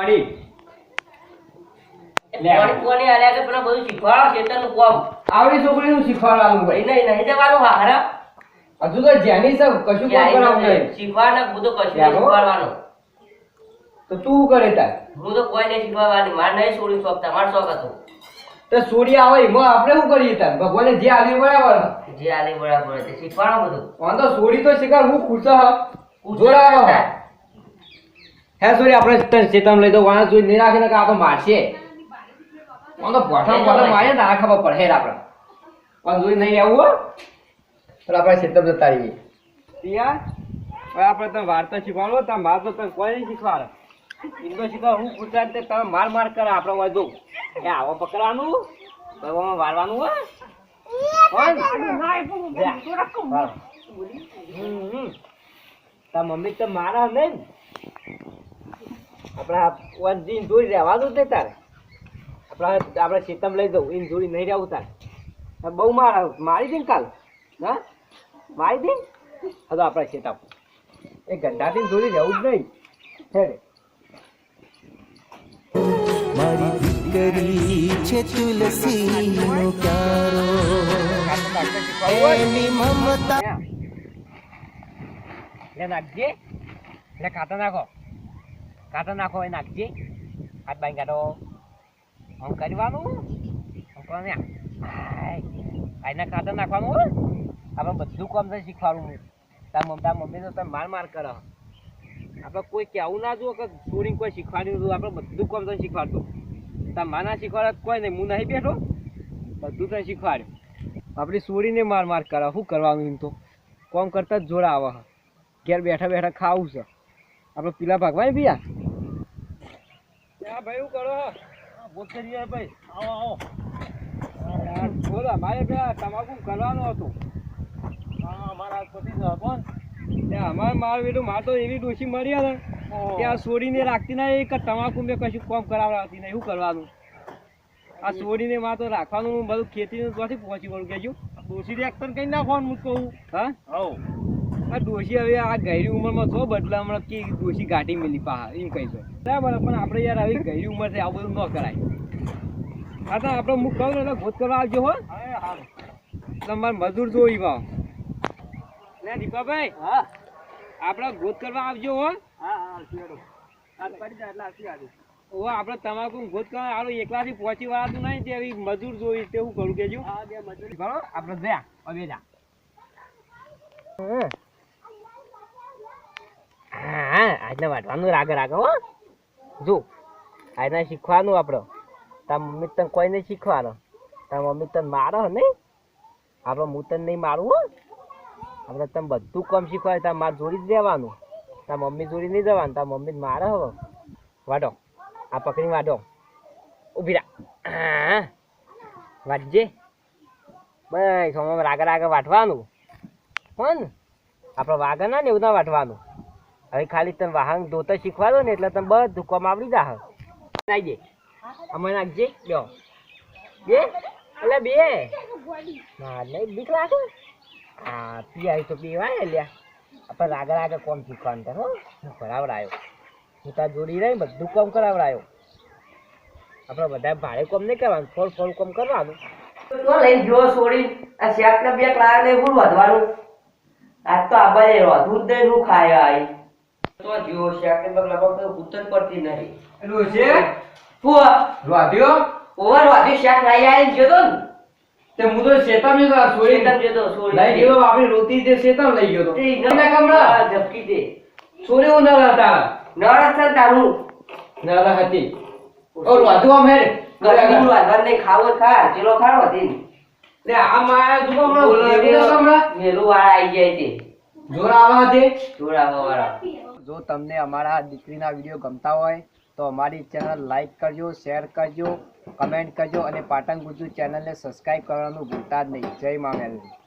પાણી. આવડી છોકરીનું શીખવાડવાનું ભાઈ? નહીં નહીં નહીં જવાનું હારા હજુ તો જેની છે કશું કામ કરાવવું નહીં શીખવાડને હું તો કશું. શીખવાડવાનું. તો તું કરે તાર? હું તો કોઈ નહીં શીખવાડવાની મારે નહીં છોડી શોખ તમારો શોખ હતો. તો છોડી આવે એમાં આપણે શું કરીએ તાર? ભગવાને જે આલી બરાબર જે આલી બરાબર તે શીખવાડો બધું. વાંધો સોડી તો શીખવાડ હું ખુશ જોડાવો. હે સોરી આપણે તને ચેતમ લઈ દો વાણા જોઈ નહીં રાખીને કે આ તો મારશે. વાંધો ભઠણ ભલે મારે ને આ ખબર પડે. હેર આપણે. પણ જોઈ નહીં આવું હો. તો આપણે ચેતમ જતા રહીએ. પિયા હવે આપણે તને વાર્તા શીખવાડો તમે માર તો તને કોઈ નહીં શીખવાડે. ઇન્દો શીખવા હું પૂછતા તે તમે માર માર કરે આપણે વાંધો એ આવો પકડવાનું દવામાં વારવાનું હોય ને? મમ્મી તો મારા નહીં આપણે વનજી ઇન્જુરી રહેવાનું નહીં તારે. આપણે આપણે સીતમ લઈ જવું ઇન્જુરી નહીં રહેવું તારે. બહુ માર મારી દે કાલ. હા? મારી દે હલો આપણે સીતમ એ ગંધાથી ઇન્જુરી રહેવું જ નહીં. હેડે. મારી દીકરી છે તુલસીનો ક્યારો એની મમતા લે નાખજે. લે ખાતા નાખો. કાંટા નાખો, એ નાખજે. હાથ બાઈ કાઢો. આમ કરવાનું? આમ કરો ને? આના કાંટા નાખવાનું આપણે બધું કામ તો શીખવાડું હું તાર તાર મમ્મી તો તમે માર માર કર. આપણે કોઈ કહેવું ના જુઓ કે છોડીને કોઈ શીખવાડ્યું હતું આપણે બધું કામ તમે શીખવાડતું. તાર માના શીખવાડે કોઈ નહીં. હું નહીં બેઠો. બધું તને શીખવાડ્યું. આપણી સુરીને માર માર કરે. શું કરવાનું એમ તો? કોમ કરતા જ જોડા આવે. ઘેર બેઠા બેઠા ખાવું છે. આપણે પીલા ભાગવાય ભૈયા? ભાઈ શું કરો? બોતેરિયા ભાઈ. આવો આવો. બોલો મારે પેલા તમાકુ કરવાનું હતું. અમારા પતિ કોણ અમારે માર બેટું માર તો એવી ડોશી મળી ને કે આ છોડીને રાખતી ના એક તમાકુ મેં કશું કોમ કરાવડાવતી નહીં શું કરવાનું? આ છોડીને માં તો રાખવાનું હું બધું ખેતીનું ત્યાંથી પહોંચી વળું કેજો ડોશી ટ્રેક્ટર કઈ નાખવાનું હું કહું. હા? આ ડોશી હવે આ ગહેરી ઉંમરમાં છો બદલા હમણાં કે ડોશી ગાટી મેલી પાહા એમ કહી દો બરાબર પણ આપણે યાર આવી ગહેરી ઉંમર છે આવું બધું ન કરાય. હા તો આપણે મુખ કહું ને એટલે ગોત કરવા આવજો હો. તમારે મજૂર જોઈ ભાવ લે દીપાભાઈ. હા. આપણે ગોત કરવા આવજો હો. ઓ આપણે તમાકુ ગોત કરવા આલો એકલાથી પહોંચી વાળતું નહીં તે મજૂર જોઈ તે હું કરું કેજો. બરાબર આપણે જ્યાં હવે જા હા, આજના વાંચવાનું રાગ રાગે હો. જો, આજના શીખવાનું આપણો તાર મમ્મી તને કોઈ નહીં શીખવાનો. તાર મમ્મી તને મારો નહીં? આપણે હું તને નહીં મારું હો? આપણે તમે બધું કામ શીખવાય તાર માર જોડી જ રહેવાનું. તાર મમ્મી જોડી નહીં જવાનું, તાર મમ્મી મારે હવે વાડો આ પકડી વાડો ઊભી રા હા વાંચજે બસ હવે રાગે રાગે વાટવાનું હો ને આપણે વાગા ના ને એવું ના વાટવાનું હવે ખાલી તને વાહન ધોતા શીખવા દો ને એટલે તમે બધું કામ આવડી જા નાખજે અમારે નાખજે. લ્યો. બે. એટલે બે. હા બીક લાગે. હા પીવાય તો પીવાય લ્યા. આપણે આગળ આગળ કોમ શીખવાનું તને હો. હું કરાવડાયો. હું તાર જોડી રહી બધું કામ કરાવડાયો. આપણે બધા ભાડે કોમ નહીં કરવાનું, ફોલ ફોલ કોમ કરવાનું. તો જો છોડી. આ શેક ને બે ક્લાસ ને શું વધવાનું. આજ તો આ બાજે રોધવું જ નહીં ખાય આઈ. તો જીવો છે ને બેક બગલા તો ઉતર પડતી નહીં. એલો છે? ફુવા. રોધ્યો ઓવર વાધી શેક લઈ આવીને જોતો ને? તે હું તો શેતા આ સોરી શેતમ જોતો છોડી લઈ ગયો આપણી રોતી જે શેતા લઈ ગયો તો. એના કમળા? ઝપકી દે. સોરી ઉના ના હતા. નરસ છે તારું. ના હતી. ઓ રોધું આમ હેડ વાંધવાનું નહીં ખાવો ખા ચેલો ખાવો હતી ને. આ માયા જુઓ હમણાં મેલું વાળા આઈ જાય તે જોર આવા હતી આવા વાળા. જો તમને અમારા દીકરીના વીડિયો ગમતા હોય, તો અમારી ચેનલ લાઈક કરજો, શેર કરજો, કમેન્ટ કરજો અને પાટણ ગુજુ ચેનલને સબસ્ક્રાઈબ કરવાનું ભૂલતા જ નહીં. જય મા મેલડી